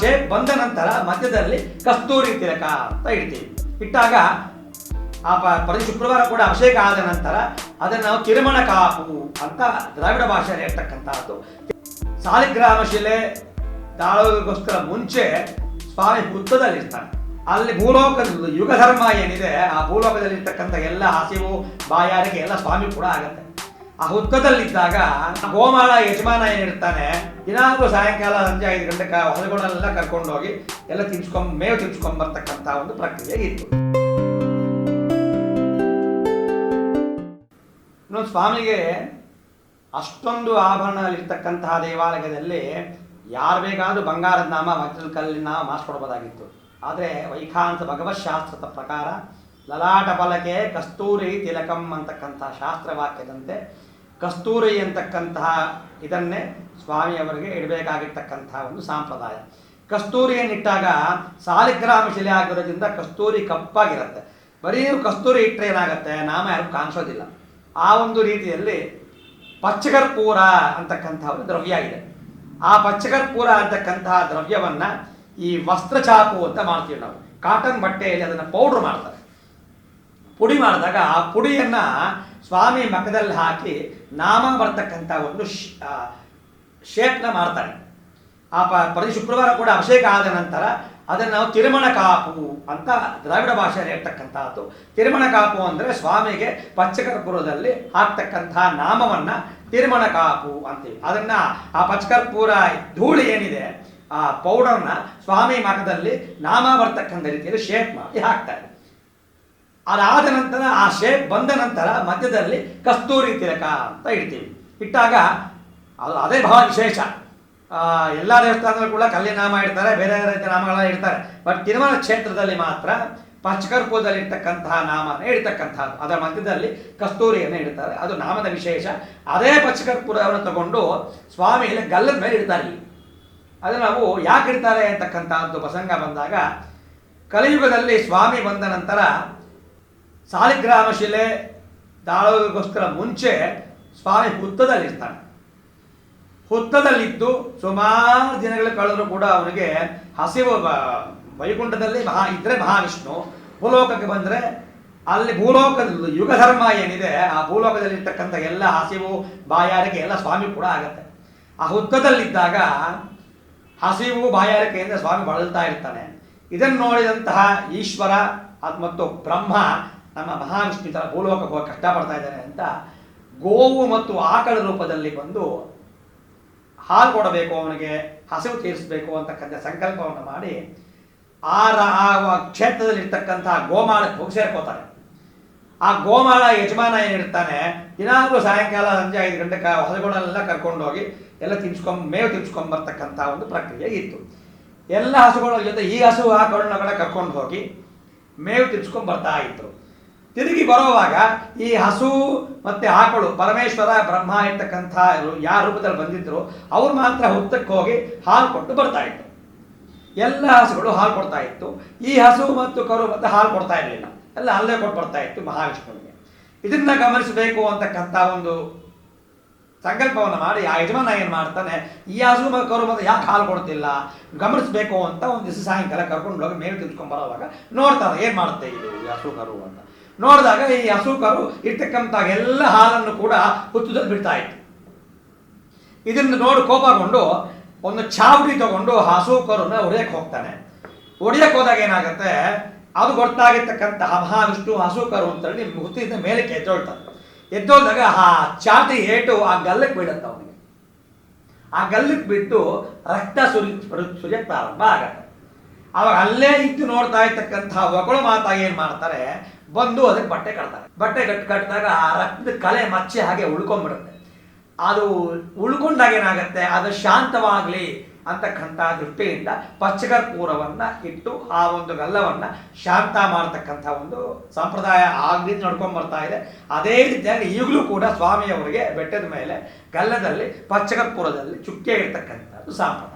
Shape ಬಂದ ನಂತರ ಮಧ್ಯದಲ್ಲಿ ಕಸ್ತೂರಿ ತಿಲಕ ಅಂತ ಇಡ್ತೀವಿ. ಇಟ್ಟಾಗ ಆ ಪ್ರತಿ ಶುಕ್ರವಾರ ಕೂಡ ಅಭಿಷೇಕ ಆದ ನಂತರ ಅದನ್ನು ನಾವು ತಿರುಮಣ ಕಾಪು ಅಂತ ದ್ರಾವಿಡ ಭಾಷೆಯಲ್ಲಿ ಹೇಳ್ತಕ್ಕಂಥದ್ದು ಸಾಲಿಗ್ರಾಮ ಶಿಲೆ ತಾಳೋದಕ್ಕೋಸ್ಕರ ಮುಂಚೆ ಸ್ವಾಮಿ ಹುತ್ತದಲ್ಲಿರ್ತಾನೆ ಅಲ್ಲಿ ಭೂಲೋಕದ ಯುಗಧರ್ಮ ಏನಿದೆ, ಆ ಭೂಲೋಕದಲ್ಲಿರ್ತಕ್ಕಂಥ ಎಲ್ಲ ಹಸಿವು, ಬಾಯಾರಿಕೆ ಎಲ್ಲ ಸ್ವಾಮಿ ಕೂಡ ಆಗುತ್ತೆ. ಆ ಹುತ್ಕದಲ್ಲಿದ್ದಾಗ ಗೋಮಾಳ ಯಜಮಾನ ಏನಿರ್ತಾನೆ ದಿನಾಗ್ಲೂ ಸಾಯಂಕಾಲ ಸಂಜೆ ಐದು ಗಂಟೆಗೆ ಹೊಲಗಳನ್ನೆಲ್ಲ ಕರ್ಕೊಂಡು ಹೋಗಿ ಎಲ್ಲ ತಿನ್ಸ್ಕೊಂಡ್ ಮೇವು ತಿನ್ಸ್ಕೊಂಡ್ ಬರ್ತಕ್ಕಂತ ಒಂದು ಪ್ರಕ್ರಿಯೆ ಇತ್ತು. ಇನ್ನೊಂದು ಸ್ವಾಮಿಗೆ ಅಷ್ಟೊಂದು ಆಭರಣದಲ್ಲಿರ್ತಕ್ಕಂತಹ ದೇವಾಲಯದಲ್ಲಿ ಯಾರು ಬೇಕಾದರೂ ಬಂಗಾರದ ನಾಮ ವಜ್ರದ ಕಲ್ಲಿನ ನಾಮ ಮಾಡಿಸ್ಕೊಡ್ಬೋದಾಗಿತ್ತು. ಆದರೆ ವೈಖಾಂತ ಭಗವತ್ ಶಾಸ್ತ್ರದ ಪ್ರಕಾರ ಲಲಾಟ ಬಲಕೆ ಕಸ್ತೂರಿ ತಿಲಕಂ ಅಂತಕ್ಕಂತಹ ಶಾಸ್ತ್ರವಾಕ್ಯದಂತೆ ಕಸ್ತೂರಿ ಅಂತಕ್ಕಂತಹ ಇದನ್ನೇ ಸ್ವಾಮಿಯವರಿಗೆ ಇಡಬೇಕಾಗಿರ್ತಕ್ಕಂತಹ ಒಂದು ಸಂಪ್ರದಾಯ. ಕಸ್ತೂರಿಯನ್ನಿಟ್ಟಾಗ ಸಾಲಿಗ್ರಾಮ ಶಿಲೆ ಆಗಿರೋದ್ರಿಂದ ಕಸ್ತೂರಿ ಕಪ್ಪಾಗಿರುತ್ತೆ. ಬರೀ ಕಸ್ತೂರಿ ಇಟ್ಟರೆ ಏನಾಗುತ್ತೆ? ನಾಮ ಯಾರು ಕಾಣಿಸೋದಿಲ್ಲ. ಆ ಒಂದು ರೀತಿಯಲ್ಲಿ ಪಚ್ಚಕರ್ಪೂರ ಅಂತಕ್ಕಂತಹ ಒಂದು ದ್ರವ್ಯ ಇದೆ ಆ ಪಚ್ಚಕರ್ಪೂರ ಅಂತಕ್ಕಂತಹ ದ್ರವ್ಯವನ್ನು ಈ ವಸ್ತ್ರ ಚಾಕು ಅಂತ ಮಾಡ್ತೀವಿ ನಾವು. ಕಾಟನ್ ಬಟ್ಟೆಯಲ್ಲಿ ಅದನ್ನು ಪೌಡ್ರ್ ಮಾಡ್ತಾರೆ. ಪುಡಿ ಮಾಡಿದಾಗ ಆ ಪುಡಿಯನ್ನು ಸ್ವಾಮಿ ಮಖದಲ್ಲಿ ಹಾಕಿ ನಾಮ ಬರ್ತಕ್ಕಂಥ ಒಂದು ಶೇಪ್ನ ಮಾಡ್ತಾರೆ. ಆ ಪ್ರತಿ ಶುಕ್ರವಾರ ಕೂಡ ಅಭಿಷೇಕ ಆದ ನಂತರ ಅದನ್ನು ನಾವು ತಿರುಮಣ ಕಾಪು ಅಂತ ದ್ರಾವಿಡ ಭಾಷೆಯಲ್ಲಿ ಹೇಳ್ತಕ್ಕಂಥದ್ದು. ತಿರುಮಣ ಕಾಪು ಅಂದರೆ ಸ್ವಾಮಿಗೆ ಪಚ್ಚಕರ್ಪೂರದಲ್ಲಿ ಹಾಕ್ತಕ್ಕಂತಹ ನಾಮವನ್ನು ತಿರುಮಣ ಕಾಪು ಅಂತೀವಿ. ಅದನ್ನು ಆ ಪಚ್ಚಕರ್ಪೂರ ಧೂಳು ಏನಿದೆ, ಆ ಪೌಡರ್ನ ಸ್ವಾಮಿ ಮಠದಲ್ಲಿ ನಾಮ ಬರ್ತಕ್ಕಂಥ ರೀತಿಯಲ್ಲಿ ಶೇಪ್ ಮಾಡಿ ಹಾಕ್ತಾರೆ. ಅದಾದ ನಂತರ, ಆ ಶೇಪ್ ಬಂದ ನಂತರ ಮಧ್ಯದಲ್ಲಿ ಕಸ್ತೂರಿ ತಿಲಕ ಅಂತ ಇಡ್ತೀವಿ. ಇಟ್ಟಾಗ ಅದು ಅದೇ ಭಾವ ವಿಶೇಷ. ಎಲ್ಲ ದೇವಸ್ಥಾನದಲ್ಲೂ ಕೂಡ ಕಲ್ಲಿನ ನಾಮ ಇಡ್ತಾರೆ, ಬೇರೆ ರೀತಿಯ ನಾಮಗಳನ್ನ ಇಡ್ತಾರೆ. ಬಟ್ ತಿರುಮಲ ಕ್ಷೇತ್ರದಲ್ಲಿ ಮಾತ್ರ ಪಚ್ಕರ್ಪುರದಲ್ಲಿ ಇರ್ತಕ್ಕಂತಹ ನಾಮನೇ ಇಡ್ತಕ್ಕಂಥದ್ದು. ಅದರ ಮಧ್ಯದಲ್ಲಿ ಕಸ್ತೂರಿಯನ್ನು ಇಡ್ತಾರೆ. ಅದು ನಾಮದ ವಿಶೇಷ. ಅದೇ ಪಚ್ಚಕರ್ಪೂರವನ್ನು ತಗೊಂಡು ಸ್ವಾಮಿಯಲ್ಲಿ ಗಲ್ಲದ ಮೇಲೆ ಇಡ್ತಾರೆ ಅದು ನಾವು ಯಾಕೆ ಇಡ್ತಾರೆ ಅಂತಕ್ಕಂಥದ್ದು ಪ್ರಸಂಗ ಬಂದಾಗ, ಕಲಿಯುಗದಲ್ಲಿ ಸ್ವಾಮಿ ಬಂದ ನಂತರ ಸಾಲಿಗ್ರಾಮ ಶಿಲೆ ತಾಳೋದಕ್ಕೋಸ್ಕರ ಮುಂಚೆ ಸ್ವಾಮಿ ಹುತ್ತದಲ್ಲಿರ್ತಾನೆ. ಹುತ್ತದಲ್ಲಿದ್ದು ಸುಮಾರು ದಿನಗಳು ಕಳೆದರೂ ಕೂಡ ಅವನಿಗೆ ಹಸಿವು ವೈಕುಂಠದಲ್ಲಿ ಮಹಾ, ಇದ್ರೆ ಮಹಾವಿಷ್ಣು, ಭೂಲೋಕಕ್ಕೆ ಬಂದರೆ ಅಲ್ಲಿ ಭೂಲೋಕದ ಯುಗಧರ್ಮ ಏನಿದೆ, ಆ ಭೂಲೋಕದಲ್ಲಿರ್ತಕ್ಕಂಥ ಎಲ್ಲ ಹಸಿವು, ಬಾಯಾರಿಕೆ ಎಲ್ಲ ಸ್ವಾಮಿ ಕೂಡ ಆಗುತ್ತೆ. ಆ ಹುತ್ತದಲ್ಲಿದ್ದಾಗ ಹಸಿವು ಬಾಯಾರಿಕೆಯಿಂದ ಸ್ವಾಮಿ ಬಳಲ್ತಾ ಇರ್ತಾನೆ. ಇದನ್ನು ನೋಡಿದಂತಹ ಈಶ್ವರ ಮತ್ತು ಬ್ರಹ್ಮ ನಮ್ಮ ಮಹಾವಿಷ್ಣು ಥರ ಗೋಲೋಕಕ್ಕೆ ಹೋಗಿ ಕಷ್ಟಪಡ್ತಾ ಇದ್ದಾನೆ ಅಂತ ಗೋವು ಮತ್ತು ಆಕಳ ರೂಪದಲ್ಲಿ ಬಂದು ಹಾಲು ಕೊಡಬೇಕು, ಅವನಿಗೆ ಹಸಿವು ತೀರಿಸಬೇಕು ಅಂತಕ್ಕಂಥ ಸಂಕಲ್ಪವನ್ನು ಮಾಡಿ ಆ ಕ್ಷೇತ್ರದಲ್ಲಿರ್ತಕ್ಕಂತಹ ಗೋಮಾಳಕ್ಕೆ ಹೋಗಿ ಸೇರ್ಕೋತಾರೆ ಆ ಗೋಮಾಳ ಯಜಮಾನ ಏನಿರ್ತಾನೆ ದಿನಾಗಲೂ ಸಾಯಂಕಾಲ ಸಂಜೆ ಐದು ಗಂಟೆ ಹೊಸಗಳನ್ನೆಲ್ಲ ಕರ್ಕೊಂಡು ಹೋಗಿ ಎಲ್ಲ ತಿನ್ಸ್ಕೊಂಡ್ ಮೇವು ತಿನ್ಸ್ಕೊಂಡ್ ಬರ್ತಕ್ಕಂಥ ಒಂದು ಪ್ರಕ್ರಿಯೆ ಇತ್ತು. ಎಲ್ಲ ಹಸುಗಳ ಜೊತೆ ಈ ಹಸು, ಆ ಕರುಣಗಳ ಕರ್ಕೊಂಡು ಹೋಗಿ ಮೇವು ತಿನ್ಸ್ಕೊಂಡ್ ಬರ್ತಾ ಇದ್ರು. ತಿರುಗಿ ಬರುವಾಗ ಈ ಹಸು ಮತ್ತೆ ಆಕಳು, ಪರಮೇಶ್ವರ, ಬ್ರಹ್ಮ ಇರ್ತಕ್ಕಂಥ ಯಾರ ರೂಪದಲ್ಲಿ ಬಂದಿದ್ರು ಅವ್ರು ಮಾತ್ರ ಹುತ್ತಕ್ಕೆ ಹೋಗಿ ಹಾಲು ಕೊಟ್ಟು ಬರ್ತಾ ಇತ್ತು. ಎಲ್ಲ ಹಸುಗಳು ಹಾಲು ಕೊಡ್ತಾ ಇತ್ತು. ಈ ಹಸು ಮತ್ತು ಕರು ಮತ್ತೆ ಹಾಲು ಕೊಡ್ತಾ ಇರಲಿಲ್ಲ. ಎಲ್ಲ ಅಲ್ಲೇ ಕೊಟ್ಟು ಬರ್ತಾ ಇತ್ತು ಮಹಾವಿಷ್ಣುವಿಗೆ. ಇದನ್ನ ಗಮನಿಸಬೇಕು ಅಂತಕ್ಕಂಥ ಒಂದು ಸಂಕಲ್ಪವನ್ನು ಮಾಡಿ ಆ ಯಜಮಾನ ಏನು ಮಾಡ್ತಾನೆ, ಈ ಹಸು ಮತ್ತು ಕರು ಮತ್ತೆ ಯಾಕೆ ಹಾಲು ಕೊಡ್ತಿಲ್ಲ? ಗಮನಿಸಬೇಕು ಅಂತ ಒಂದು ದಿವಸ ಸಾಯಂಕಾಲ ಕರ್ಕೊಂಡು ಹೋಗಿ ಮೇಲೆ ತಿಳ್ಕೊಂಡು ಬರೋವಾಗ ನೋಡ್ತಾರೆ ಏನು ಮಾಡುತ್ತೆ ಇದು ಹಸು ಕರು ಅಂತ. ನೋಡಿದಾಗ ಈ ಹಸು ಕರು ಇರ್ತಕ್ಕಂಥ ಎಲ್ಲ ಹಾಲನ್ನು ಕೂಡ ಹುತ್ತದಲ್ಲಿ ಬಿಡ್ತಾ ಇತ್ತು. ಇದನ್ನು ನೋಡಿ ಕೋಪಗೊಂಡು ಒಂದು ಚಾವಡಿ ತಗೊಂಡು ಹಸು ಕರುನ ಹೊಡೆಯಕ್ಕೆ ಹೋಗ್ತಾನೆ. ಹೊಡೆಯಕ್ಕೆ ಹೋದಾಗ ಏನಾಗುತ್ತೆ? ಅದು ಗೊತ್ತಾಗಿರ್ತಕ್ಕಂಥ ಮಹಾವಿಷ್ಣು ಹಸು ಕರು ಅಂತೇಳಿ ಹುತ್ತಿದ ಮೇಲಕ್ಕೆ ಎದ್ದೋಳ್ತಾನೆ. ಎದ್ದೋದಾಗ ಆ ಚಾಟಿ ಏಟು ಆ ಗಲ್ಲಕ್ಕೆ ಬೀಳುತ್ತೆ ಅವನಿಗೆ. ಆ ಗಲ್ಲಕ್ಕೆ ಬಿಟ್ಟು ರಕ್ತ ಸುರಿ ಸುರಿಯಕ್ಕೆ ಪ್ರಾರಂಭ ಆಗತ್ತೆ. ಅವಾಗ ಅಲ್ಲೇ ಇದ್ದು ನೋಡ್ತಾ ಇರ್ತಕ್ಕಂಥ ಒಗಳು ಮಾತಾಗಿ ಏನು ಮಾಡ್ತಾರೆ? ಬಂದು ಅದಕ್ಕೆ ಬಟ್ಟೆ ಕಟ್ತಾರೆ. ಬಟ್ಟೆ ಕಟ್ ಕಟ್ಟಿದಾಗ ಆ ರಕ್ತದ ಕಲೆ ಮಚ್ಚೆ ಹಾಗೆ ಉಳ್ಕೊಂಡ್ಬಿಡುತ್ತೆ. ಅದು ಉಳ್ಕೊಂಡಾಗ ಏನಾಗುತ್ತೆ? ಅದು ಶಾಂತವಾಗಲಿ ಅಂತಕ್ಕಂಥ ದೃಷ್ಟಿಯಿಂದ ಪಚ್ಚಕರ್ಪೂರವನ್ನ ಇಟ್ಟು ಆ ಒಂದು ಗಲ್ಲವನ್ನ ಶಾಂತ ಮಾಡತಕ್ಕಂಥ ಒಂದು ಸಂಪ್ರದಾಯ ಆಗಲಿ ನಡ್ಕೊಂಡ್ ಬರ್ತಾ ಇದೆ. ಅದೇ ರೀತಿಯಾಗಿ ಈಗಲೂ ಕೂಡ ಸ್ವಾಮಿಯವರಿಗೆ ಬೆಟ್ಟದ ಮೇಲೆ ಗಲ್ಲದಲ್ಲಿ ಪಚ್ಚಕರ್ಪೂರದಲ್ಲಿ ಚುಕ್ಕೆ ಇರ್ತಕ್ಕಂಥದ್ದು ಸಂಪ್ರದಾಯ.